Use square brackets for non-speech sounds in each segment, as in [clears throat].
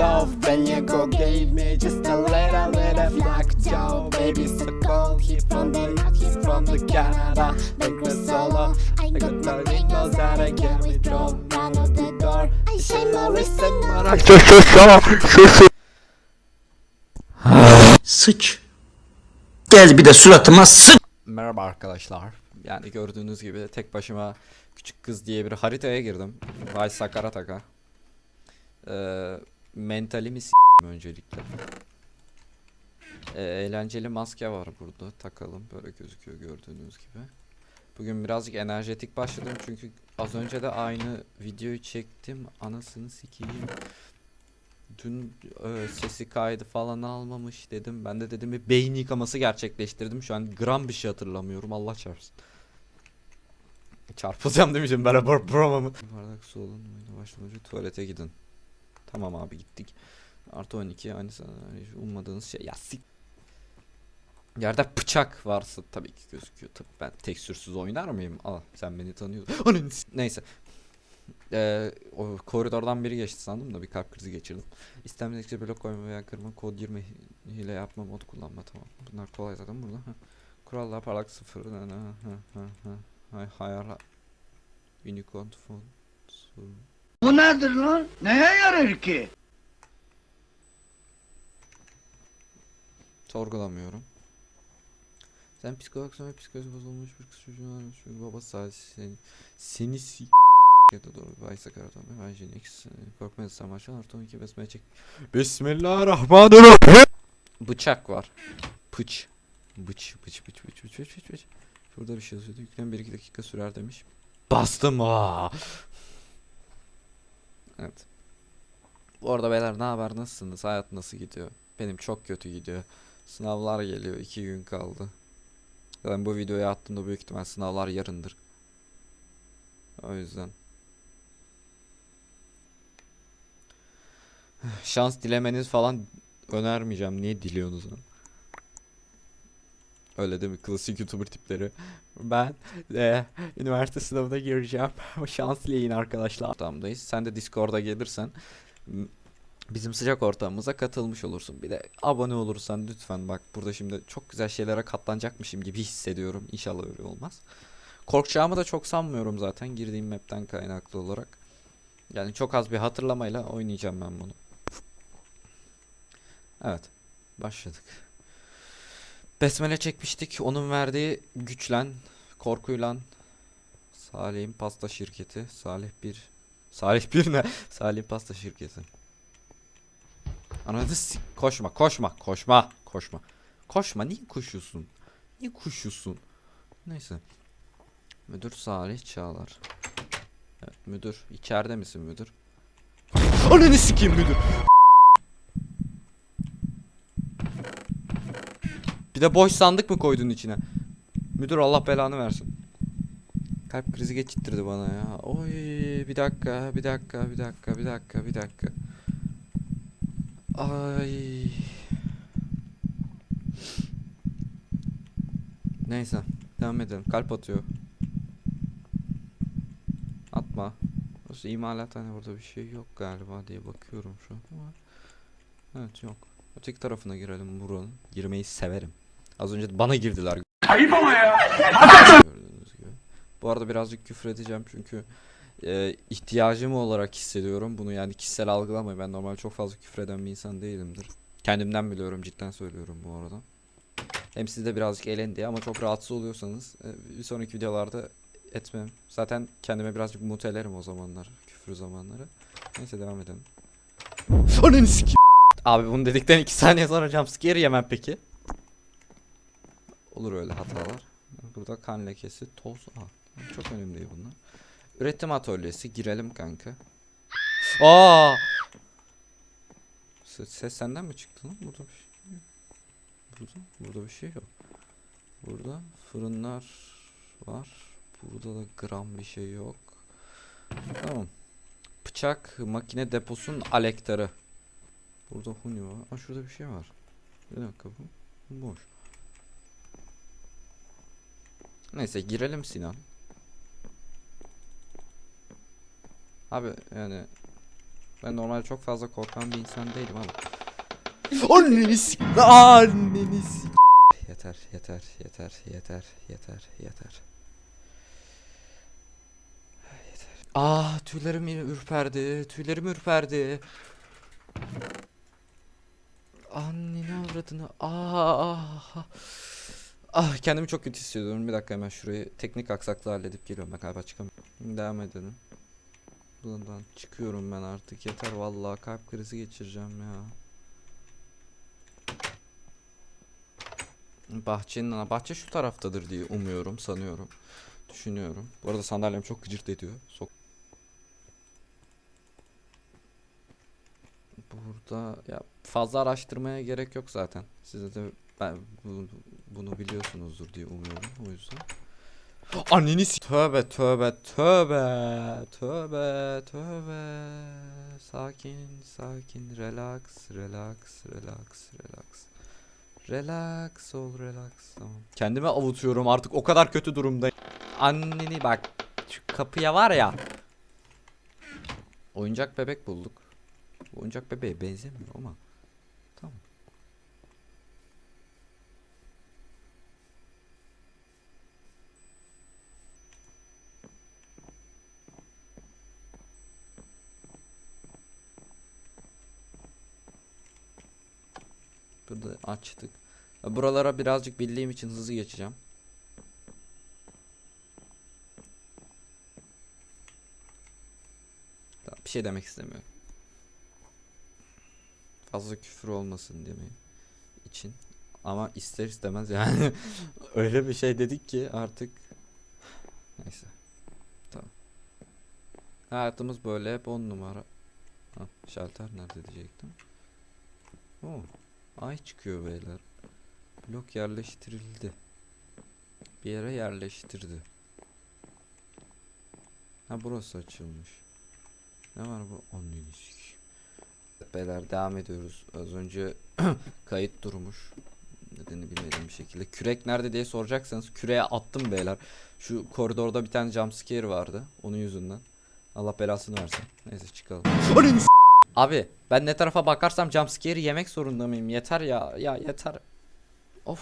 off When you go gave me just a little bit of luck Joe Baby so cold, he from the north, he from the Canada Make me solo, I got no windows that I can withdraw Run out the door, I shine my wrist and my Sıç. Gel bir de suratıma sıç. Merhaba arkadaşlar. Yani gördüğünüz gibi tek başıma küçük kız diye bir haritaya girdim. Vay Sakarataka. Ee, mentalimi s*** öncelikle. Ee, eğlenceli maske var burada. Takalım. Böyle gözüküyor gördüğünüz gibi. Bugün birazcık enerjetik başladım çünkü az önce de aynı videoyu çektim. Anasını sikeyim. Dün e, sesi kaydı falan almamış dedim. Ben de dedim bir beyin yıkaması gerçekleştirdim. Şu an gram bir şey hatırlamıyorum. Allah çarpsın. Çarpılacağım demeyeceğim. Beraber programı. Bardak su olun. Başlamaca tuvalete gidin. Tamam abi gittik. Artı 12 aynı ummadığınız şey. Ya sik. Yerde bıçak varsa tabii ki gözüküyor. Tabii ben tekstürsüz oynar mıyım? Al sen beni tanıyorsun. [laughs] Neyse. Ee, o koridordan biri geçti sandım da bir kalp krizi geçirdim. İstemedikçe blok koyma veya kırma, kod girme, hi- hile yapma, mod kullanma tamam. Bunlar kolay zaten burada. Heh. Kurallar parlak sıfır. Ha, ha, ha, ha. Hay hayal. Unicorn font. Bu nedir lan? Neye yarar ki? Sorgulamıyorum. Sen psikologsun ve psikolojisi bozulmuş bir kız çocuğun varmış. Çünkü baba sadece seni, seni s*** ya da doğru. Vay sakaratam ve vay jenix. Korkma yazısam başlan artı 12 besmele çek. Bismillahirrahmanirrahim. Bıçak var. Pıç. Bıç bıç bıç bıç bıç bıç bıç bıç. Şurada bir şey yazıyordu. Yüklem 1-2 dakika sürer demiş. Bastım aa. Evet. Bu arada beyler ne haber nasılsınız? Hayat nasıl gidiyor? Benim çok kötü gidiyor. Sınavlar geliyor. iki gün kaldı. Ben bu videoyu attığımda büyük ihtimal sınavlar yarındır. O yüzden. [sighs] Şans dilemeniz falan önermeyeceğim. Niye diliyorsunuz? Öyle değil mi? Klasik YouTuber tipleri. Ben de üniversite sınavına gireceğim. [laughs] Şans dileyin arkadaşlar. Ortamdayız. Sen de Discord'a gelirsen bizim sıcak ortamımıza katılmış olursun. Bir de abone olursan lütfen bak burada şimdi çok güzel şeylere katlanacakmışım gibi hissediyorum. İnşallah öyle olmaz. Korkacağımı da çok sanmıyorum zaten girdiğim map'ten kaynaklı olarak. Yani çok az bir hatırlamayla oynayacağım ben bunu. Evet. Başladık. Besmele çekmiştik. Onun verdiği güçlen, korkuyla Salih'in pasta şirketi. Salih bir Salih bir ne? [laughs] Salih pasta şirketi. Anladın Koşma, koşma, koşma, koşma. Koşma, niye koşuyorsun? Niye koşuyorsun? Neyse. Müdür Salih Çağlar. Evet, müdür. içeride misin müdür? Ananı sikeyim müdür. Bir de boş sandık mı koydun içine? Müdür Allah belanı versin. Kalp krizi geçittirdi bana ya. Oy bir dakika, bir dakika, bir dakika, bir dakika, bir dakika. Ay. Neyse, devam edelim. Kalp atıyor. Atma. Burası imalathane burada bir şey yok galiba diye bakıyorum şu an. Evet yok. Öteki tarafına girelim buranın. Girmeyi severim. Az önce bana girdiler. Ayıp ama ya. Gördüğünüz gibi. Bu arada birazcık küfür edeceğim çünkü e, ihtiyacım olarak hissediyorum. Bunu yani kişisel algılamayın. Ben normal çok fazla küfür eden bir insan değilimdir. Kendimden biliyorum cidden söylüyorum bu arada. Hem siz de birazcık eğlenin diye ama çok rahatsız oluyorsanız e, bir sonraki videolarda etmem. Zaten kendime birazcık mutelerim o zamanlar. Küfür zamanları. Neyse devam edelim. Ananı. Abi bunu dedikten 2 saniye sonra jumpscare yemem peki. Olur öyle hatalar. Burada kan lekesi, toz. Aa, çok önemli bunlar. Üretim atölyesi girelim kanka. Aa! Ses, senden mi çıktı lan? Burada bir şey yok. Burada, burada bir şey yok. Burada fırınlar var. Burada da gram bir şey yok. Tamam. Bıçak makine deposunun alektarı. Burada huni var. Aa şurada bir şey var. Bir dakika bu Boş. Neyse girelim Sinan. Abi yani Ben normalde çok fazla korkan bir insan değilim ama. Anneni s- Yeter, yeter, yeter, yeter, yeter, yeter. Yeter. Ah tüylerim ürperdi, tüylerim ürperdi. Anneni avradını. Ah, ah. Ah kendimi çok kötü hissediyorum. Bir dakika hemen şurayı teknik aksaklığı halledip geliyorum. Ben galiba çıkamıyorum. Devam edelim. Bundan çıkıyorum ben artık. Yeter vallahi kalp krizi geçireceğim ya. Bahçenin bahçe şu taraftadır diye umuyorum, sanıyorum. Düşünüyorum. Bu arada sandalyem çok gıcırt ediyor. Sok Burada ya fazla araştırmaya gerek yok zaten. Size de ben bu- bunu biliyorsunuzdur diye umuyorum. O yüzden. Anneni s- Tövbe tövbe tövbe tövbe tövbe. Sakin sakin relax relax relax relax. Relax ol relax tamam. Kendimi avutuyorum artık o kadar kötü durumdayım. Anneni bak şu kapıya var ya. Oyuncak bebek bulduk. Bu Oyuncak bebeğe benzemiyor ama Tamam Burada açtık. Buralara birazcık bildiğim için hızlı geçeceğim. Tamam, bir şey demek istemiyorum. Fazla küfür olmasın demeyi için. Ama ister istemez yani [laughs] öyle bir şey dedik ki artık neyse. Tamam. Hayatımız böyle hep 10 numara. Ha, şalter nerede diyecektim. Oo. Ay çıkıyor beyler. Blok yerleştirildi. Bir yere yerleştirdi. Ha burası açılmış. Ne var bu? Evet Beyler devam ediyoruz. Az önce [clears throat] kayıt durmuş. Nedeni bilmediğim bir şekilde. Kürek nerede diye soracaksanız küreğe attım beyler. Şu koridorda bir tane jumpscare vardı. Onun yüzünden. Allah belasını versin. Neyse çıkalım. Abi ben ne tarafa bakarsam jumpscare'i yemek zorunda mıyım? Yeter ya. Ya yeter. Of.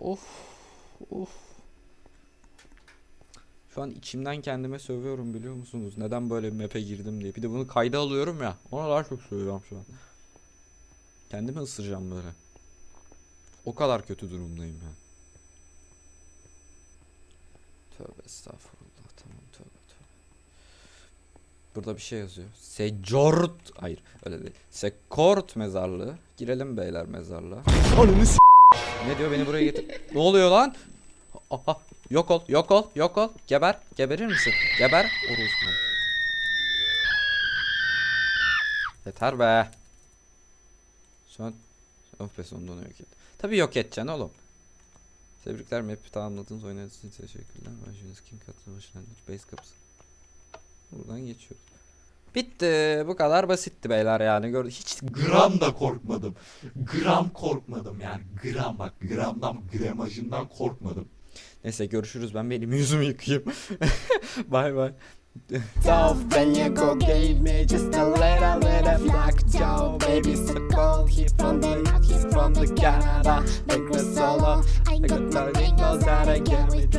Of. Of. Şu an içimden kendime sövüyorum biliyor musunuz? Neden böyle bir map'e girdim diye. Bir de bunu kayda alıyorum ya. Ona daha çok sövüyorum şu an. Kendimi ısıracağım böyle. O kadar kötü durumdayım ya. Tövbe estağfurullah. Tamam tövbe. Burada bir şey yazıyor. Secort. Hayır öyle değil. Sekort mezarlığı. Girelim beyler mezarlığa. Ananı s- Ne diyor beni buraya getir. ne oluyor lan? Aha. Yok ol, yok ol, yok ol. Geber, geberir misin? Geber. Orospu. Yeter be. Son. Of be sonunda onu yok et. Tabii yok edeceksin oğlum. Tebrikler map'i tamamladınız. Oynadığınız için teşekkürler. Başınız King katlı başlandır. Base kapısı. Buradan geçiyoruz. Bitti. Bu kadar basitti beyler yani. Gördü. Hiç gram da korkmadım. Gram korkmadım yani. Gram bak gramdan gramajından korkmadım. Neyse görüşürüz. Ben benim yüzümü yıkayayım. Bye bye. So when you go gave me just a little little black Joe Baby so cold, he from the north, he from the Canada me solo, I got no windows that I get with